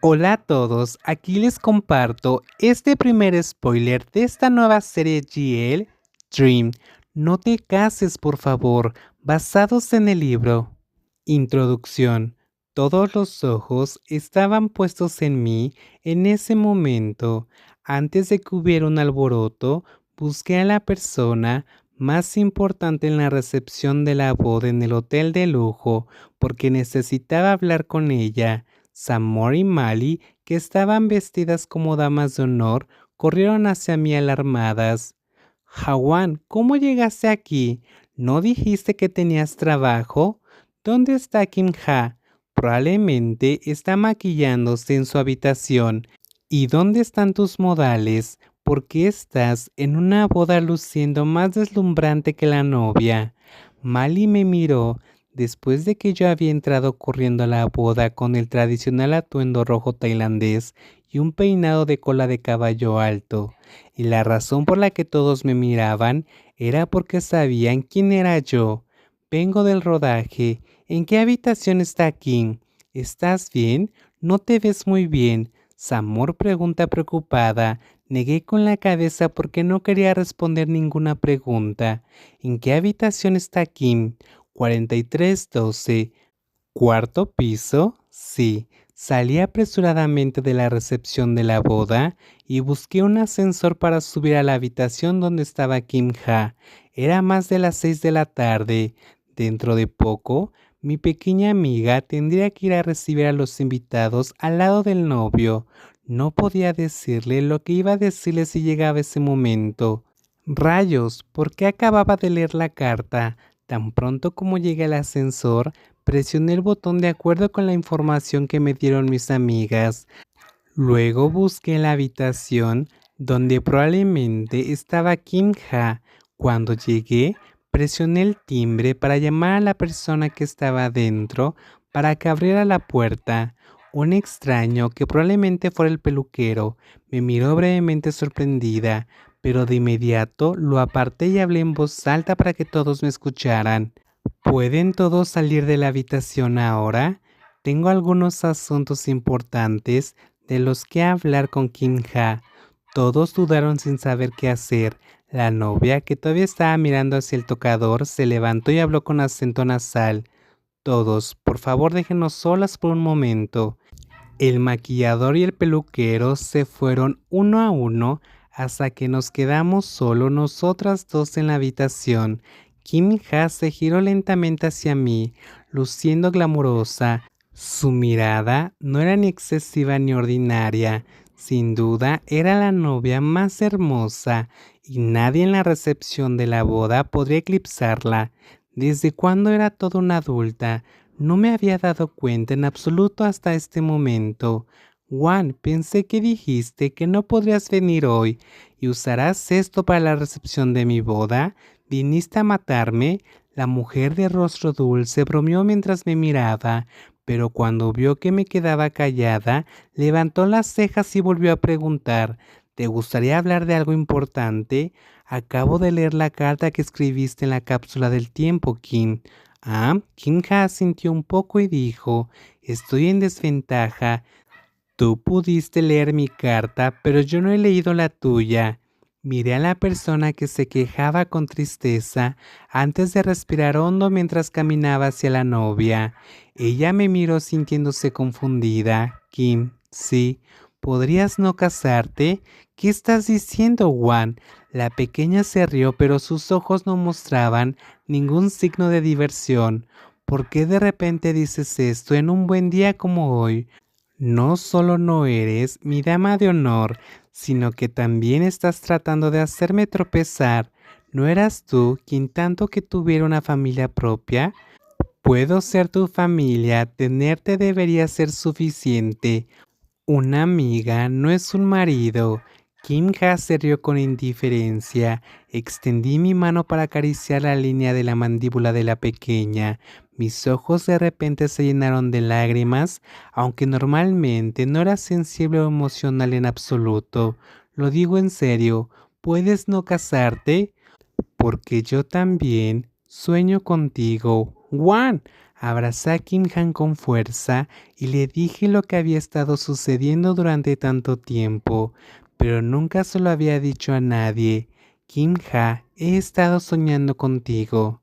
Hola a todos, aquí les comparto este primer spoiler de esta nueva serie GL Dream. No te cases por favor, basados en el libro. Introducción. Todos los ojos estaban puestos en mí en ese momento. Antes de que hubiera un alboroto, busqué a la persona más importante en la recepción de la boda en el hotel de lujo porque necesitaba hablar con ella. Samor y Mali, que estaban vestidas como damas de honor, corrieron hacia mí alarmadas. Jawan, ¿cómo llegaste aquí? ¿No dijiste que tenías trabajo? ¿Dónde está Kim Ha? Probablemente está maquillándose en su habitación. ¿Y dónde están tus modales? ¿Por qué estás en una boda luciendo más deslumbrante que la novia? Mali me miró después de que yo había entrado corriendo a la boda con el tradicional atuendo rojo tailandés y un peinado de cola de caballo alto. Y la razón por la que todos me miraban era porque sabían quién era yo. Vengo del rodaje. ¿En qué habitación está King? ¿Estás bien? No te ves muy bien. Samor pregunta preocupada. Negué con la cabeza porque no quería responder ninguna pregunta. ¿En qué habitación está Kim? 4312. ¿Cuarto piso? Sí. Salí apresuradamente de la recepción de la boda y busqué un ascensor para subir a la habitación donde estaba Kim Ha. Era más de las seis de la tarde. Dentro de poco, mi pequeña amiga tendría que ir a recibir a los invitados al lado del novio. No podía decirle lo que iba a decirle si llegaba ese momento. Rayos, ¿por qué acababa de leer la carta? Tan pronto como llegué al ascensor, presioné el botón de acuerdo con la información que me dieron mis amigas. Luego busqué la habitación donde probablemente estaba Kim Ha. Cuando llegué, presioné el timbre para llamar a la persona que estaba adentro para que abriera la puerta. Un extraño, que probablemente fuera el peluquero, me miró brevemente sorprendida, pero de inmediato lo aparté y hablé en voz alta para que todos me escucharan. ¿Pueden todos salir de la habitación ahora? Tengo algunos asuntos importantes de los que hablar con Kim Ha. Todos dudaron sin saber qué hacer. La novia, que todavía estaba mirando hacia el tocador, se levantó y habló con acento nasal. Todos, por favor déjenos solas por un momento. El maquillador y el peluquero se fueron uno a uno hasta que nos quedamos solo nosotras dos en la habitación. Kim Ha se giró lentamente hacia mí, luciendo glamurosa. Su mirada no era ni excesiva ni ordinaria. Sin duda era la novia más hermosa y nadie en la recepción de la boda podría eclipsarla. Desde cuando era toda una adulta, no me había dado cuenta en absoluto hasta este momento. Juan, pensé que dijiste que no podrías venir hoy y usarás esto para la recepción de mi boda. ¿Viniste a matarme? La mujer de rostro dulce bromeó mientras me miraba, pero cuando vio que me quedaba callada, levantó las cejas y volvió a preguntar, ¿te gustaría hablar de algo importante? Acabo de leer la carta que escribiste en la cápsula del tiempo, Kim. Ah, Kim Ha sintió un poco y dijo, estoy en desventaja. Tú pudiste leer mi carta, pero yo no he leído la tuya. Miré a la persona que se quejaba con tristeza antes de respirar hondo mientras caminaba hacia la novia. Ella me miró sintiéndose confundida. Kim, sí, ¿podrías no casarte? ¿Qué estás diciendo, Juan? La pequeña se rió, pero sus ojos no mostraban ningún signo de diversión. ¿Por qué de repente dices esto en un buen día como hoy? No solo no eres mi dama de honor, sino que también estás tratando de hacerme tropezar. ¿No eras tú quien tanto que tuviera una familia propia? Puedo ser tu familia, tenerte debería ser suficiente. Una amiga no es un marido. Kim Ha se rió con indiferencia. Extendí mi mano para acariciar la línea de la mandíbula de la pequeña. Mis ojos de repente se llenaron de lágrimas, aunque normalmente no era sensible o emocional en absoluto. Lo digo en serio, ¿puedes no casarte? Porque yo también sueño contigo. Juan, Abracé a Kim Han con fuerza y le dije lo que había estado sucediendo durante tanto tiempo, pero nunca se lo había dicho a nadie. Kim Ha, he estado soñando contigo.